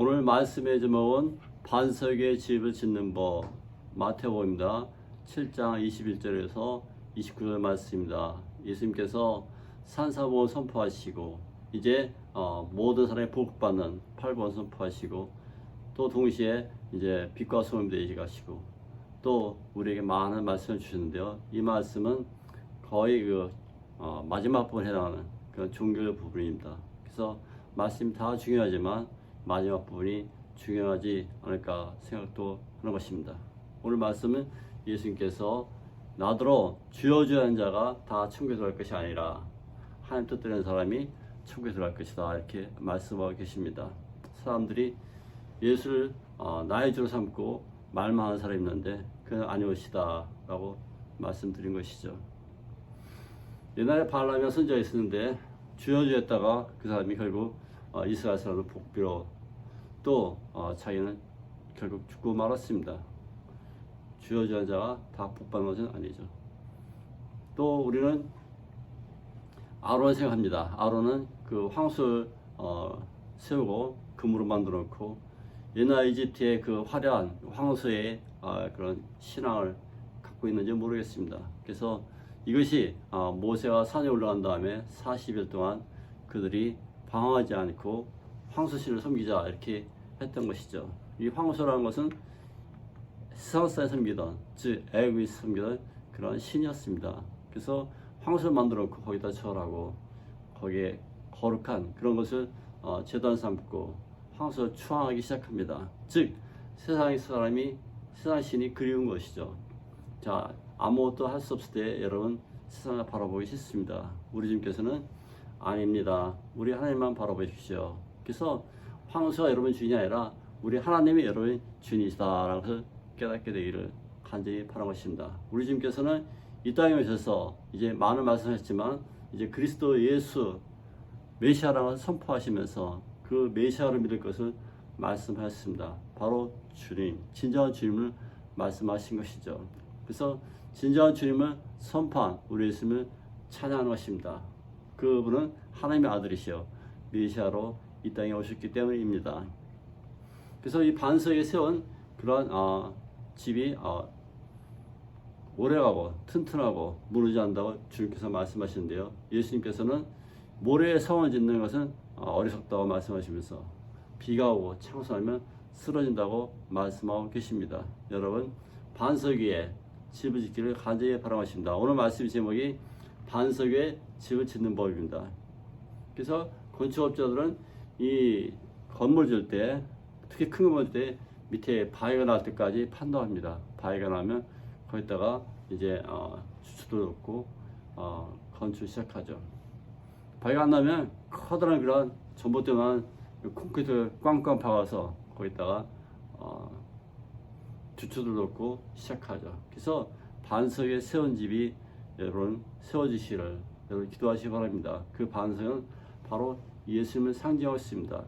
오늘 말씀의 제목은 반석의 집을 짓는 법 마태복음입니다. 7장 21절에서 29절 말씀입니다. 예수님께서 산사복을 선포하시고 이제 어, 모든 사람이 복받는 8번 선포하시고 또 동시에 이제 빛과 소금 되게 하시고 또 우리에게 많은 말씀을 주셨는데요. 이 말씀은 거의 그 어, 마지막 부분에 해당하는 그런 종교 부분입니다. 그래서 말씀 다 중요하지만 마지막 부분이 중요하지 않을까 생각도 하는 것입니다. 오늘 말씀은 예수님께서 나더러 주여 주여 하는 자가 다 천국에 들어갈 것이 아니라 하나님 뜻대로 사람이 천국에 들어갈 것이다 이렇게 말씀하고 계십니다. 사람들이 예수를 어, 나의 주로 삼고 말만 하는 사람이 있는데 그는 아니오시다 라고 말씀드린 것이죠. 옛날에 발람이 선지가 있었는데 주여 했다가 그 사람이 결국 어, 이스라엘 사람을 복비로 또 어, 자기는 결국 죽고 말았습니다. 주여 주여 자가 다 복받는 것은 아니죠. 또 우리는 아론을 생각합니다. 아론은 그 황소를 어, 세우고 금으로 만들어 놓고 옛날 이집트의 그 화려한 황소의 어, 그런 신앙을 갖고 있는지 모르겠습니다. 그래서 이것이 어, 모세가 산에 올라간 다음에 40일 동안 그들이 방황하지 않고 황소신을 섬기자 이렇게 했던 것이죠. 이 황소라는 것은 세상사에 섬기던 즉 애국이 섬기던 그런 신이었습니다. 그래서 황소를 만들어 놓고 거기다 절하고 거기에 거룩한 그런 것을 어, 제단 삼고 황소를 추앙하기 시작합니다. 즉 세상의 사람이 세상 신이 그리운 것이죠. 자 아무것도 할 수 없을 때 여러분 세상을 바라보기 싫습니다. 우리 주님께서는 아닙니다. 우리 하나님만 바라보십시오. 그래서 황소가 여러분 주인이 아니라 우리 하나님이 여러분 주인이시다라는 것을 깨닫게 되기를 간절히 바라는 것입니다. 우리 주님께서는 이 땅에 오셔서 이제 많은 말씀하셨지만 이제 그리스도 예수 메시아라고 선포하시면서 그 메시아를 믿을 것을 말씀하셨습니다. 바로 주님, 진정한 주님을 말씀하신 것이죠. 그래서 진정한 주님을 선포한 우리 예수님을 찬양하는 것입니다. 그분은 하나님의 아들이시여 메시아로 이 땅에 오셨기 때문입니다. 그래서 이 반석에 세운 그러한 어, 집이 어, 오래가고 튼튼하고 무너지지 않는다고 주님께서 말씀하시는데요. 예수님께서는 모래에 성을 짓는 것은 어, 어리석다고 말씀하시면서 비가 오고 창수하면 쓰러진다고 말씀하고 계십니다. 여러분 반석 위에 집을 짓기를 간절히 바라십니다. 오늘 말씀 제목이 반석 위에 집을 짓는 법입니다. 그래서 건축업자들은 이 건물 지을 때 특히 큰 건물 때 밑에 바위가 날 때까지 판단합니다. 바위가 나면 거기다가 이제 어, 주추도 넣고 어, 건축 시작하죠. 바위가 안 나면 커다란 그런 전봇대만 콘크리트 꽝꽝 박아서 거기다가 어, 주추도 넣고 시작하죠. 그래서 반석에 세운 집이 여러분 세워지시를 여러분 기도하시기 바랍니다. 그 반석은 바로 예수님을 상징하고 있습니다.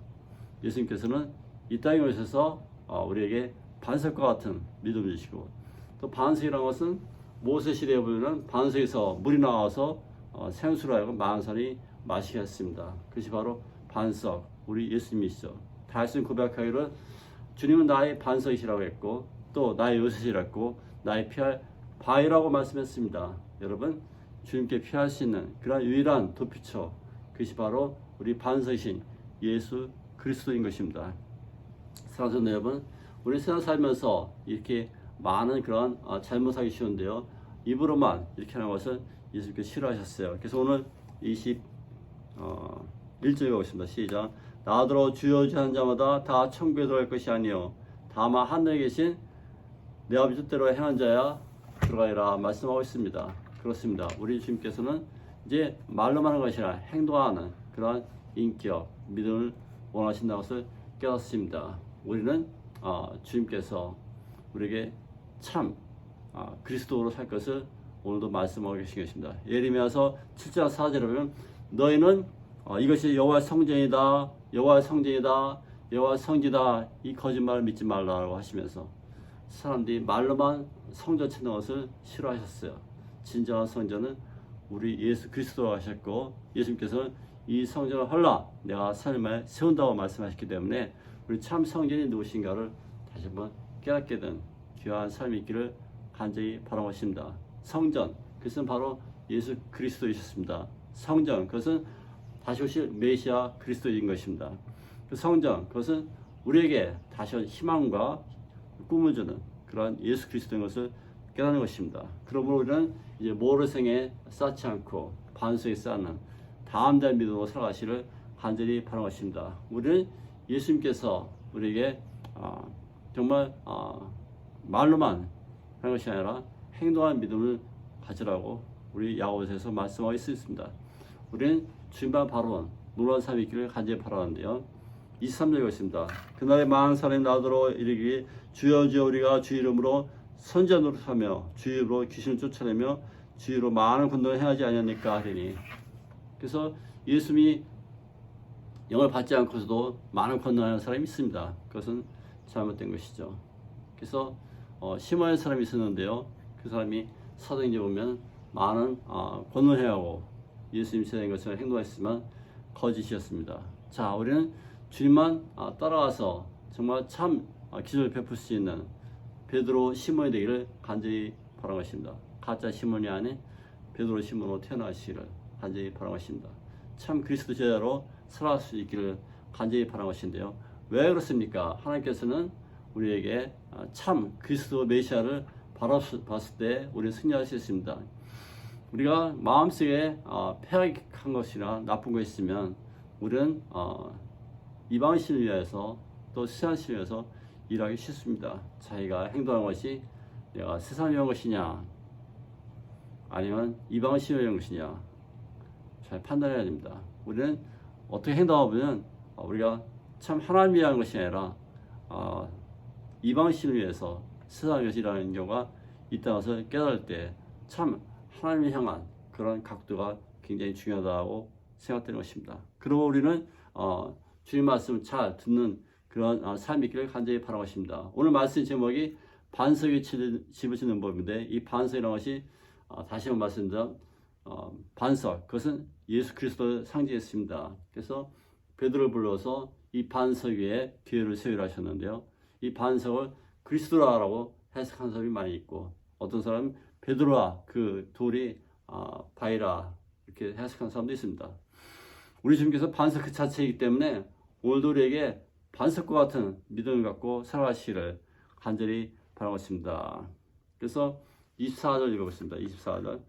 예수님께서는 이 땅에 오셔서 어, 우리에게 반석과 같은 믿음을 주시고 또 반석이라는 것은 모세 시대에 보면 반석에서 물이 나와서 어, 생수로 하여금 사람이 마시게 했습니다. 그것이 바로 반석, 우리 예수님이시죠. 다시 고백하기를 주님은 나의 반석이시라고 했고 또 나의 요새시라고 나의 피할 바위라고 말씀했습니다. 여러분 주님께 피할 수 있는 그런 유일한 도피처 그것이 바로 우리 반석이신 예수 그리스도인 것입니다. 사랑하는 여러분, 우리 세상 살면서 이렇게 많은 그런 어, 잘못하기 쉬운데요. 입으로만 이렇게 하는 것은 예수님께 싫어하셨어요. 그래서 오늘 20 어, 1절에 오겠습니다. 시작. 나더러 주여 주 하는 자마다 다 천국에 들어갈 것이 아니요 다만 하늘에 계신 내 아버지 뜻대로 행한 자야 들어가리라 말씀하고 있습니다. 그렇습니다. 우리 주님께서는 이제 말로만 하는 것이 아니라 행동하는 그러한 인격, 믿음을 원하신다는 것을 깨닫습니다. 우리는 어, 주님께서 우리에게 참 어, 그리스도로 살 것을 오늘도 말씀하고 계신 것입니다. 예레미야서 7장 4절에 보면 너희는 어, 이것이 여호와의 성전이다, 여호와의 성전이다, 여호와의 성지다 이 거짓말을 믿지 말라고 하시면서 사람들이 말로만 성전 찾는 것을 싫어하셨어요. 진정한 성전은 우리 예수 그리스도로 하셨고 예수님께서는 이 성전을 헐라 내가 삶에 세운다고 말씀하셨기 때문에 우리 참 성전이 누구신가를 다시 한번 깨닫게 된 귀한 삶이 있기를 간절히 바라봅니다. 성전 그것은 바로 예수 그리스도이셨습니다. 성전 그것은 다시 오실 메시아 그리스도인 것입니다. 그 성전 그것은 우리에게 다시 온 희망과 꿈을 주는 그러한 예수 그리스도인 것을 깨닫는 것입니다. 그러므로 우리는 이제 모르생에 쌓지 않고 반석에 쌓는 다음달 믿음으로 살아가시를 간절히 바라는 것입니다. 우리는 예수님께서 우리에게 아, 정말 아, 말로만 하는 것이 아니라 행동한 믿음을 가지라고 우리 야고보서에서 말씀하고 있습니다. 우리는 주님만 바로 놀라운 삶이 있기를 간절히 바라는데요. 23절 것입니다. 그날에 많은 사람이 나더러 이르기를 주여 주여 우리가 주 이름으로 선자 노릇하며 주 이름으로 귀신을 쫓아내며 주 이름으로 많은 권능을 행하지 아니하니까 하리니 그래서 예수님이 영을 받지 않고서도 많은 권능하는 사람이 있습니다. 그것은 잘못된 것이죠. 그래서 어, 심화의 사람이 있었는데요. 그 사람이 사도행전 보면 많은 어, 권능을 행하고 예수님 세대인 것처럼 행동했지만 거짓이었습니다. 자, 우리는 주님만 아, 따라와서 정말 참 아, 기적을 베풀 수 있는 베드로 시몬이 되기를 간절히 바라는 것입니다. 가짜 시몬이 아닌 베드로 시몬으로 태어나시기를 간절히 바라는 것입니다. 참 그리스도 제자로 살아갈 수 있기를 간절히 바라는 것인데요. 왜 그렇습니까? 하나님께서는 우리에게 아, 참 그리스도 메시아를 바라봤을 때 우리는 승리할 수 있습니다. 우리가 마음속에 어, 폐악한 것이나 나쁜 것이 있으면 우리는 어, 이방신을 위해서 또 세상신을 위해서 일하기 쉽습니다. 자기가 행동한 것이 내가 세상을 위한 것이냐 아니면 이방신을 위한 것이냐 잘 판단해야 됩니다. 우리는 어떻게 행동하면 어, 우리가 참 하나님 위한 것이 아니라 어, 이방신을 위해서 위해서 일하는 경우가 것을 깨달을 때 참 하나님을 향한 그런 각도가 굉장히 중요하다고 생각되는 것입니다. 그리고 우리는 어, 주님 말씀을 잘 듣는 그런 어, 삶이 있기를 간절히 바라고 있습니다. 오늘 말씀 제목이 반석에 집을 짓는 법인데 이 반석이라는 것이 어, 다시 한번 말씀드린 어, 반석 그것은 예수 그리스도를 상징했습니다. 그래서 베드로를 불러서 이 반석 위에 교회를 세우라 하셨는데요. 이 반석을 그리스도라고 해석한 사람이 많이 있고 어떤 사람은 베드로와 그 돌이 아, 바이라 이렇게 해석한 사람도 있습니다. 우리 주님께서 반석 그 자체이기 때문에 오늘도 우리에게 반석과 같은 믿음을 갖고 살아가시기를 간절히 바라고 있습니다. 그래서 24절 읽어보겠습니다. 24절.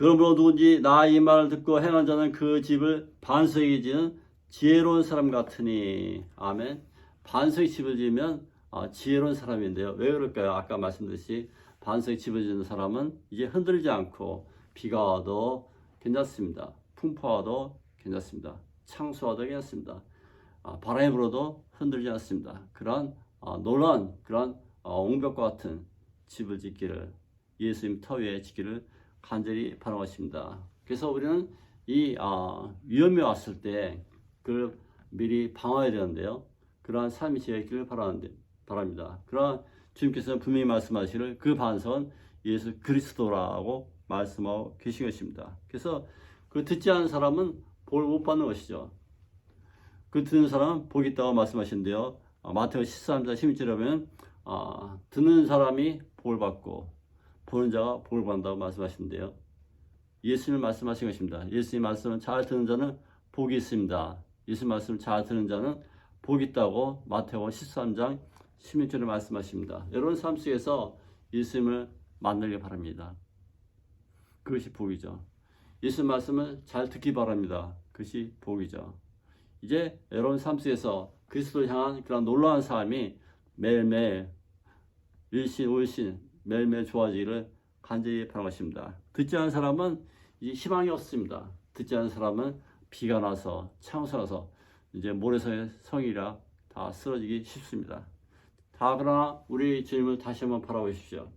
그러므로 누군지 나 이 말을 듣고 행한 자는 그 집을 반석에 지는 지혜로운 사람 같으니 아멘. 반석에 집을 지으면 아, 지혜로운 사람인데요. 왜 그럴까요? 아까 말씀드렸듯이 반석에 집을 지는 사람은 이제 흔들리지 않고 비가 와도 괜찮습니다. 풍파 와도 괜찮습니다. 창수와도 괜찮습니다. 아, 바람이 불어도 흔들지 않습니다. 그런 아, 놀라운 그런 어, 옹벽과 같은 집을 짓기를 예수님 터 위에 짓기를 간절히 바라겠습니다. 그래서 우리는 이 아, 위험이 왔을 때 그걸 미리 방어해야 되는데요. 그러한 삶이 바라는데, 바랍니다. 그러나 주님께서는 분명히 말씀하시를 그 반석은 예수 그리스도라고 말씀하고 계신 것입니다. 그래서 그 듣지 않은 사람은 볼못 받는 것이죠. 그 듣는 사람은 복이 있다고 말씀하시는데요. 아, 마태오 13장 16절에 보면 아, 듣는 사람이 복을 받고 보는 자가 복을 받는다고 말씀하시는데요. 예수님 말씀하신 것입니다. 예수님 말씀은 잘 듣는 자는 복이 있습니다. 예수님 말씀을 잘 듣는 자는 복이 있다고 마태오 13장 16절에 말씀하십니다. 여러분 삶 속에서 예수님을 만나길 바랍니다. 그것이 복이죠. 예수 말씀을 잘 듣기 바랍니다. 그것이 복이죠. 이제 여러분 삶 속에서 그리스도를 향한 그런 놀라운 삶이 매일매일 일신 오일신 매일매일 좋아지기를 간절히 바라겠습니다. 듣지 않은 사람은 이제 희망이 없습니다. 듣지 않은 사람은 비가 나서 창수 나서 이제 모래성의 성이라 다 쓰러지기 쉽습니다. 다 그러나 우리 주님을 다시 한번 바라보십시오.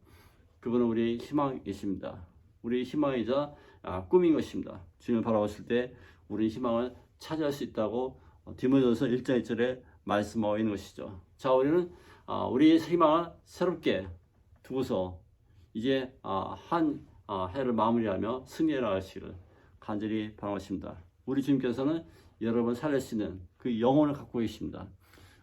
그분은 우리 희망이십니다. 우리 희망이자 아, 꿈인 것입니다. 주님을 바라봤을 때 우리 희망을 차지할 수 있다고 어, 디모데전서 1장 1절에 말씀하고 있는 것이죠. 자, 우리는 아, 우리 희망을 새롭게 두고서 이제 아, 한 아, 해를 마무리하며 승리해 나가시기를 간절히 바라십니다. 우리 주님께서는 여러분 살리시는 그 영혼을 갖고 계십니다.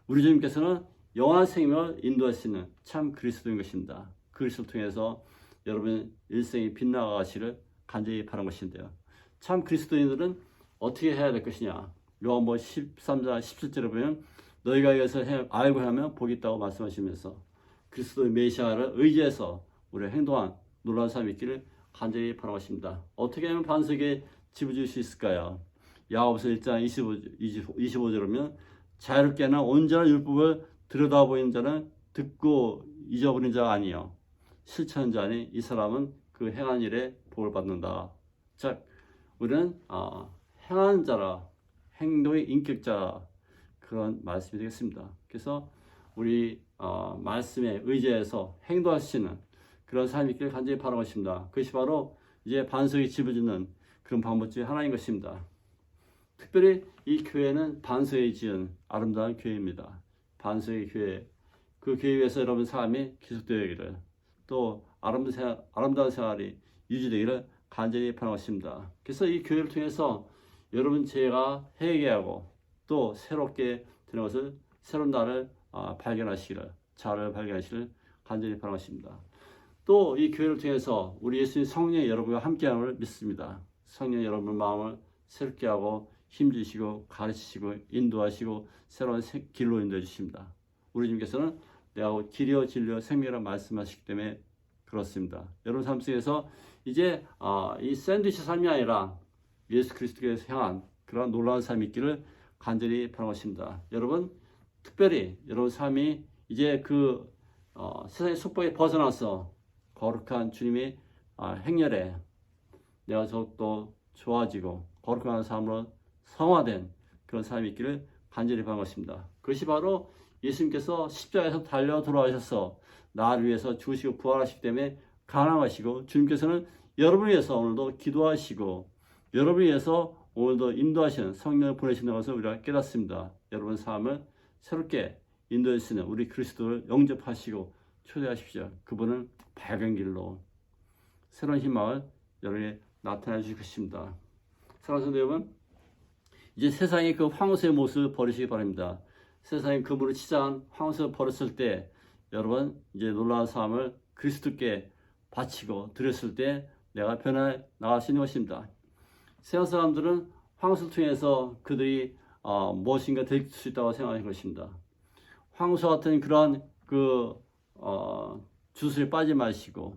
우리 주님께서는 영원한 생명을 인도하시는 참 그리스도인 것입니다. 그리스도를 통해서 여러분 일생이 빛나가시를 간절히 바란 것인데요. 참 그리스도인들은 어떻게 해야 될 것이냐? 요한복 13장 17절에 보면 너희가 이것을 해- 알고 하면 복이 있다고 말씀하시면서 그리스도의 메시아를 의지해서 우리 행동한 놀라운 삶이 있기를 간절히 바라십니다. 어떻게 하면 반석에 집을 줄 수 있을까요? 야고보서 1장 25, 25절이면 자유롭게나 온전한 율법을 들여다보는 자는 듣고 잊어버린 자가 아니요 실천한 자니 이 사람은 그 행한 일에 복을 받는다. 즉 우리는 아, 행한 자라 행동의 인격자 그런 말씀이 되겠습니다. 그래서 우리 어, 말씀에 의지해서 행동할 수 있는 그런 삶이 있기를 간절히 바라고 있습니다. 그것이 바로 이제 반석의 집을 짓는 그런 방법 중에 하나인 것입니다. 특별히 이 교회는 반석에 지은 아름다운 교회입니다. 반석의 교회. 그 교회 위에서 여러분 삶이 계속되기를 또 아름다운, 생활, 아름다운 생활이 유지되기를 간절히 바라겠습니다. 그래서 이 교회를 통해서 여러분 제가 회개하고 또 새롭게 되는 것을 새로운 날을 아, 발견하시기를 자를 발견하시기를 간절히 바라겠습니다. 또 이 교회를 통해서 우리 예수님 성령 여러분과 함께함을 믿습니다. 성령 여러분 마음을 새롭게 하고 힘주시고 가르치시고 인도하시고 새로운 새- 길로 인도해 주십니다. 우리 주님께서는 내가 길이요 진리요 생명이라 말씀하시기 때문에 그렇습니다. 여러분 삶 속에서 이제 아, 이 샌드위치 삶이 아니라 예수 그리스도께서 향한 그런 놀라운 삶이 있기를 간절히 바라겠습니다. 여러분 특별히 여러분 삶이 이제 그 어, 세상의 속박에 벗어나서 거룩한 주님의 아, 행렬에 내가 더욱더 좋아지고 거룩한 삶으로 성화된 그런 삶이 있기를 간절히 바라겠습니다. 그것이 바로 예수님께서 십자가에서 달려 돌아가셔서 나를 위해서 죽으시고 부활하시기 때문에 가능하시고 주님께서는 여러분을 위해서 오늘도 기도하시고 여러분을 위해서 오늘도 인도하시는 성령을 보내시는 것을 우리가 깨닫습니다. 여러분 삶을 새롭게 인도하시는 우리 그리스도를 영접하시고 초대하십시오. 그분은 밝은 길로 새로운 희망을 여러분에 나타내 주실 것입니다. 사랑하는 여러분, 이제 세상의 그 황소의 모습을 버리시기 바랍니다. 세상의 그물을 치장한 황소를 버렸을 때 여러분 이제 놀라운 삶을 그리스도께 바치고 드렸을 때 내가 변해 나갈 수 있는 것입니다. 세상 사람들은 황소를 통해서 그들이 어, 무엇인가 될 수 있다고 생각하는 것입니다. 황소 같은 그러한 그 어, 주술에 빠지 마시고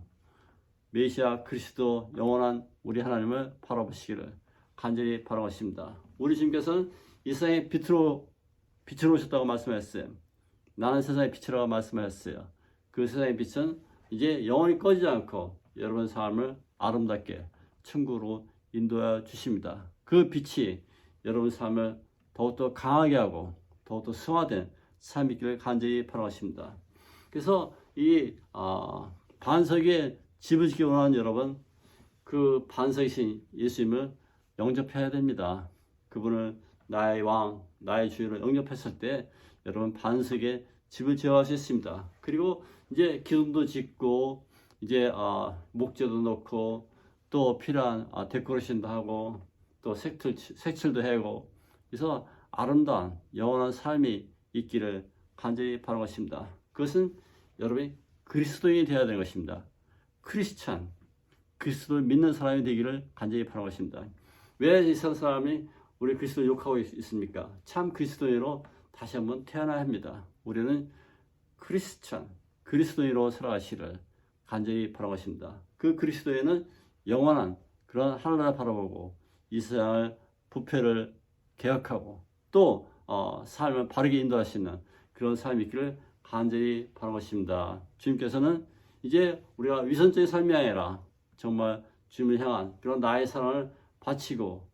메시아 그리스도 영원한 우리 하나님을 바라보시기를 간절히 바라겠습니다. 우리 주님께서는 이 세상에 빛으로 빛으로 오셨다고 말씀하셨어요. 나는 세상의 빛이라고 말씀하셨어요. 그 세상의 빛은 이제 영원히 꺼지지 않고 여러분 삶을 아름답게 천국으로 인도해 주십니다. 그 빛이 여러분 삶을 더욱더 강하게 하고 더욱더 승화된 삶이 있기를 간절히 바라겠습니다. 그래서 이 어, 반석에 집을 짓기 원하는 여러분 그 반석이신 예수님을 영접해야 됩니다. 그분을 나의 왕, 나의 주인으로 영접했을 때 여러분 반석에 집을 지어갈 수 있습니다. 그리고 이제 기둥도 짓고 이제 아, 목재도 넣고 또 필요한 아, 데코레이션도 하고 또 색칠, 색칠도 하고 그래서 아름다운 영원한 삶이 있기를 간절히 바라겠습니다. 그것은 여러분이 그리스도인이 되어야 되는 것입니다. 크리스찬, 그리스도를 믿는 사람이 되기를 간절히 바라겠습니다. 왜이 세상 사람이 우리 그리스도를 욕하고 있, 있습니까? 참 그리스도인으로 다시 한번 태어나야 합니다. 우리는 크리스찬, 그리스도인으로 살아가시를 간절히 바라겠습니다. 그 그리스도인은 영원한 그런 하늘나라 바라보고 이 세상을 부패를 개혁하고 또 어, 삶을 바르게 인도하시는 그런 삶이 있기를 간절히 바라겠습니다. 주님께서는 이제 우리가 위선적인 삶이 아니라 정말 주님을 향한 그런 나의 사랑을 바치고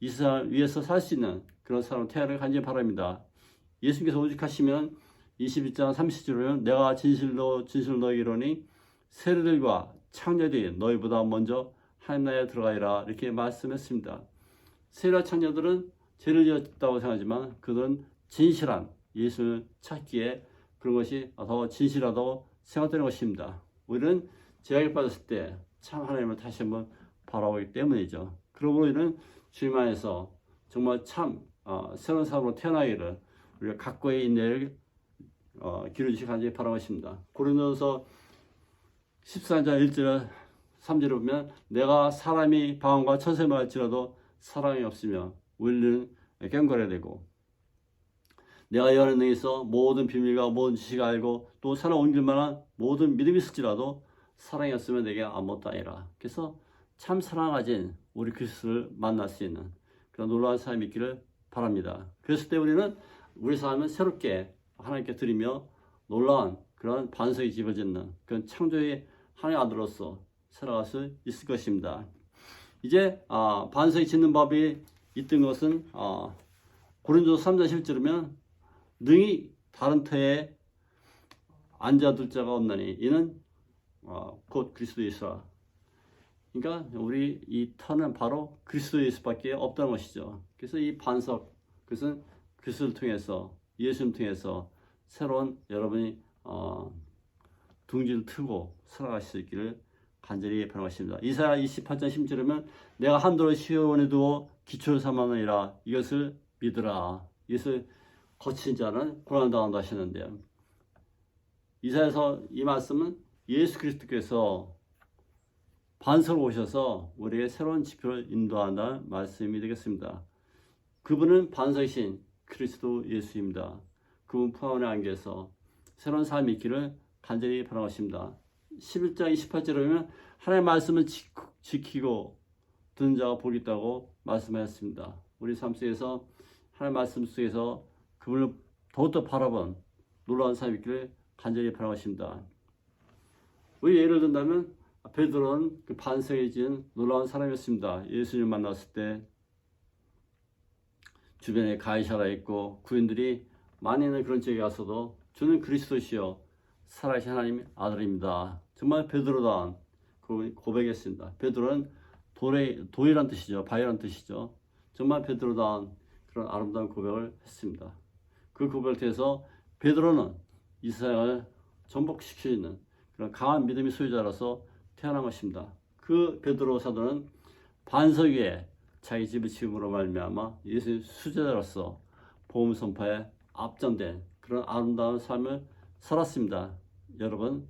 이 세상을 위해서 살 수 있는 그런 사람을 태어나길 간절히 바랍니다. 예수님께서 오직하시면 21장 30절에는 내가 진실로 진실로 너희 이르니 세례들과 창녀들이 너희보다 먼저 하나님 나라에 들어가리라 이렇게 말씀했습니다. 세례 창녀들은 죄를 지었다고 생각하지만 그들은 진실한 예수를 찾기에 그런 것이 더 진실하다고 생각되는 것입니다. 우리는 죄악에 빠졌을 때 참 하나님을 다시 한번 바라보기 때문이죠. 그러므로 이는 주님 안에서 정말 참 어, 새로운 사람으로 태어나기를 우리가 각고의 인내를 어, 기르시기 간절히 바라겠습니다. 고린도서 14장 1절 3절을 보면 내가 사람이 방언과 천세만 할지라도 사랑이 없으며 우리는 갱거려야 되고 내가 연애 능에서 모든 비밀과 모든 지식을 알고 또 사람 옮길 만한 모든 믿음이 있을지라도 사랑이 없으면 내게 아무것도 아니라 그래서 참 사랑 가진 우리 그리스도를 만날 수 있는 그런 놀라운 삶이 있기를 바랍니다. 그랬을 때 우리는 우리 삶을 새롭게 하나님께 드리며 놀라운 그런 반석이 집어짓는 그런 창조의 하나의 아들로서 살아갈 수 있을 것입니다. 이제 아, 반석이 짓는 법이 있던 것은 아, 고린도서 3장 10절이면 능히 다른 터에 앉아둘 자가 없나니 이는 어, 곧 그리스도 예수라. 그러니까 우리 이 터는 바로 그리스도 예수밖에 없다는 것이죠. 그래서 이 반석 그것은 그리스도를 통해서 예수를 통해서 새로운 여러분이 어, 둥지를 트고 살아갈 수 있기를 간절히 바라겠습니다. 이사야 28장 10절이면 내가 한도로 시온에 두어 기초를 삼았느니라 이것을 믿으라. 이것을 거친 자는 고난당한다 하시는데요. 이사에서 이 말씀은 예수 그리스도께서 반석을 오셔서 우리에게 새로운 지표를 인도한다는 말씀이 되겠습니다. 그분은 반석이신 그리스도 예수입니다. 그분 품 안에 안겨서 새로운 삶이 있기를 간절히 바라겠습니다. 11장 28절에 보면 하나님의 말씀을 지- 지키고 듣는 자가 복이 있다고 말씀하셨습니다. 우리 삶 속에서 하나님의 말씀 속에서 그분을 더욱더 바라본 놀라운 삶이 있기를 간절히 바라겠습니다. 우리 예를 든다면 베드로는 그 반석에 지은 놀라운 사람이었습니다. 예수님 만났을 때 주변에 가이샤가 있고 구인들이 많이 있는 그런 지역에 가서도 주는 그리스도시요 살아계신 하나님 아들입니다. 정말 베드로다운 그분이 고백했습니다. 베드로는 돌의 도이란 뜻이죠. 바위란 뜻이죠. 정말 베드로다운 그런 아름다운 고백을 했습니다. 그 고백을 통해서 베드로는 이 세상을 전복시키는 그런 강한 믿음의 소유자로서 태어난 것입니다. 그 베드로 사도는 반석 위에 자기 집을 지음으로 말미암아 예수의 수제자로서 복음 선파에 앞장된 그런 아름다운 삶을 살았습니다. 여러분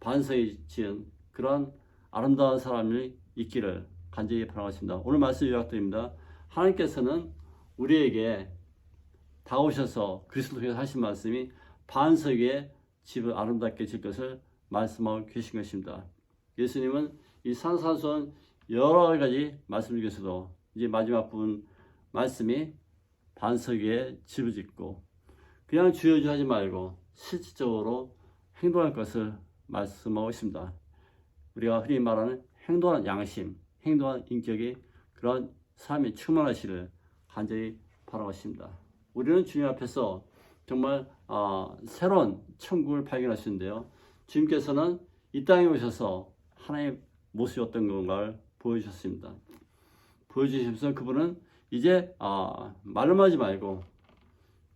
반석이 지은 그런 아름다운 사람이 있기를 간절히 바라겠습니다. 오늘 말씀 요약드립니다. 하나님께서는 우리에게 다오셔서 그리스도 통해서 하신 말씀이 반석 위에 집을 아름답게 질 것을 말씀하고 계신 것입니다. 예수님은 이 산산수원 여러 가지 말씀 중에서도 이제 마지막 부분 말씀이 반석 위에 집을 짓고 그냥 주여주 하지 말고 실질적으로 행동할 것을 말씀하고 있습니다. 우리가 흔히 말하는 행동하는 양심, 행동하는 인격이 그런 삶이 충만하시를 간절히 바라겠습니다. 우리는 주님 앞에서 정말 어, 새로운 천국을 발견하시는데요. 주님께서는 이 땅에 오셔서 하나님의 모습이 어떤 건가를 보여주셨습니다. 보여주시면서 그분은 이제 아, 말로만 하지 말고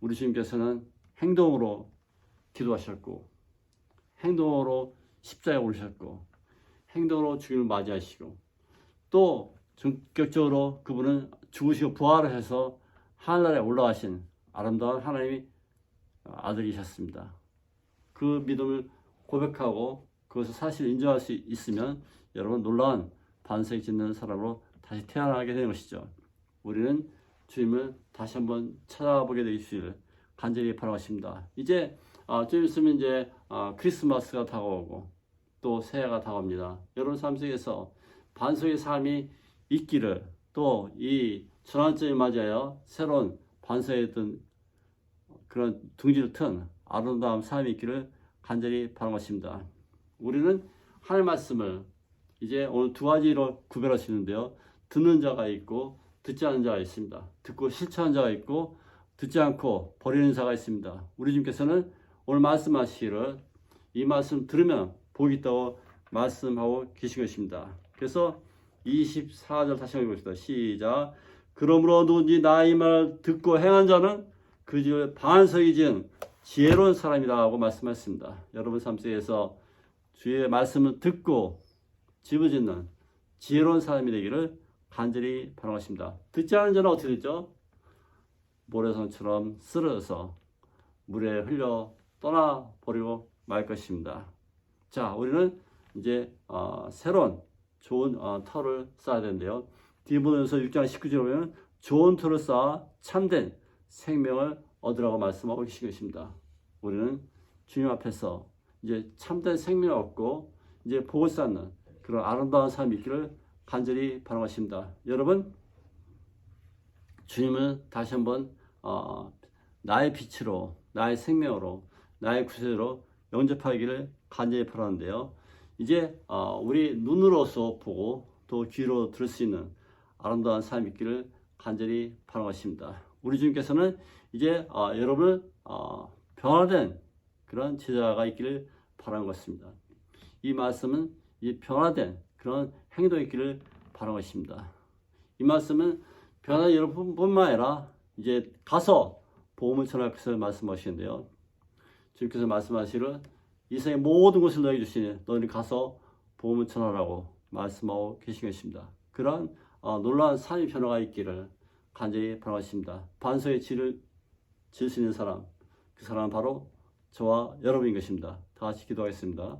우리 주님께서는 행동으로 기도하셨고 행동으로 십자가에 오르셨고 행동으로 주님을 맞이하시고 또 전격적으로 그분은 죽으시고 부활을 해서 하늘나라에 올라가신 아름다운 하나님의 아들이셨습니다. 그 믿음을 고백하고 그것을 사실 인정할 수 있으면 여러분 놀라운 반석이 짓는 사람으로 다시 태어나게 되는 것이죠. 우리는 주님을 다시 한번 찾아보게 되시기를 간절히 바라겠습니다. 이제 아, 좀 있으면 이제 아, 크리스마스가 다가오고 또 새해가 다가옵니다. 여러분 삶 속에서 반석의 삶이 있기를 또 이 전환점을 맞이하여 새로운 반석에 든 그런 둥지를 튼 아름다운 삶이 있기를 간절히 바라겠습니다. 우리는 하나님 말씀을 이제 오늘 두 가지로 구별하시는데요. 듣는 자가 있고 듣지 않는 자가 있습니다. 듣고 실천하는 자가 있고 듣지 않고 버리는 자가 있습니다. 우리 주님께서는 오늘 말씀하시기를 이 말씀 들으면 복이 있다고 말씀하고 계신 것입니다. 그래서 24절 다시 한번 읽겠습니다. 시작. 그러므로 누군지 나의 말을 듣고 행한 자는 그 집을 반석이 지은 지혜로운 사람이라고 말씀하셨습니다. 여러분 삶 속에서 주의 말씀을 듣고 집을 짓는 지혜로운 사람이 되기를 간절히 바라겠습니다. 듣지 않은 자는 어떻게 됐죠? 모래성처럼 쓰러져서 물에 흘려 떠나버리고 말 것입니다. 자, 우리는 이제 어, 새로운 좋은 어, 터를 쌓아야 되는데요. 디모데전서 6장 19절에 보면 좋은 터를 쌓아 참된 생명을 얻으라고 말씀하고 계신 것입니다. 우리는 주님 앞에서 이제 참된 생명을 얻고 이제 복을 쌓는 그런 아름다운 삶이 있기를 간절히 바라겠습니다. 여러분 주님을 다시 한번 어, 나의 빛으로 나의 생명으로 나의 구세로 영접하기를 간절히 바라는데요. 이제 어, 우리 눈으로서 보고 또 귀로 들을 수 있는 아름다운 삶이 있기를 간절히 바라겠습니다. 우리 주님께서는 이제 어, 여러분을 어, 변화된 그런 제자가 있기를 바라는 것입니다. 이 말씀은 이 변화된 그런 행동이 있기를 바라는 것입니다. 이 말씀은 변화된 여러분뿐만 아니라 이제 가서 복음을 전할 것을 말씀하시는데요. 주님께서 말씀하시를 이 세상의 모든 것을 너에게 주시니 너희는 가서 복음을 전하라고 말씀하고 계신 것입니다. 그러한 어, 놀라운 삶의 변화가 있기를 간절히 바라겠습니다. 반석의 질을 질 수 있는 사람, 그 사람은 바로 저와 여러분인 것입니다. 다 같이 기도하겠습니다.